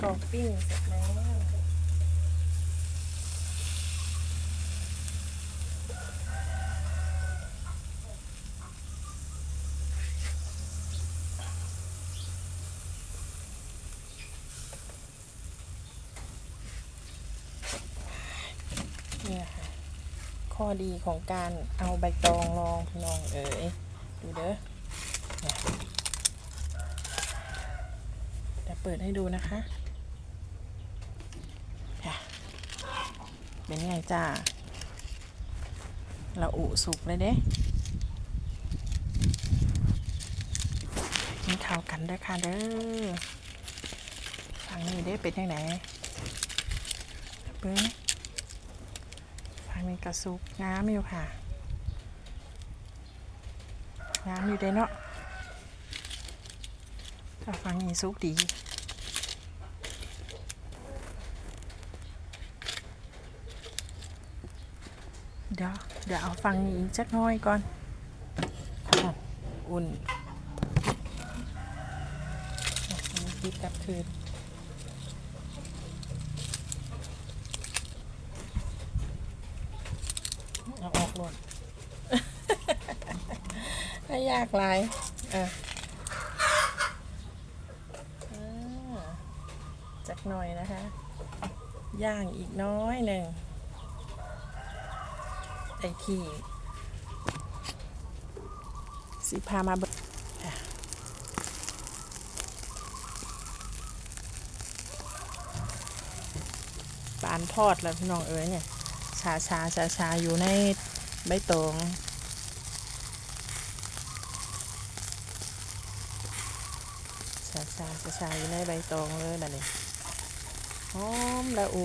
กรอกปิ้งเสร็จแล้วเนี่ยค่ะ ข้อดีของการเอาใบตองรองพี่น้องเอ๋ยดูเด้อเนี่ยเดี๋ยวเปิดให้ดูนะคะ เป็นไงจ้าเราอุสุกเลยเด้กินข้าวกันด้อค่ะเด้อฝั่งนี้เด้เป็นยังไงเบิ้งทางนี้กระซุกงามอยู่ค่ะงามอยู่เด้เนาะถ้าฟังนี้ซุกดี เดี๋ยวเดี๋ยวเอาฟังนี้อีกจักหน้อยก่อนอุ่นคิดกับคืนเอาออกหมดถ้ายากหลายอะอ่าจักหน่อยนะคะ ย่างอีกน้อยหนึ่ง ไอที่สิพามาเบิปานทอดแล้วพี่น้องเอ๋ยเนี่ย ชาชาชาชาอยู่ในใบตองชาชาชาชาอยู่ในใบตองเลยแบบนี้หอมละอุ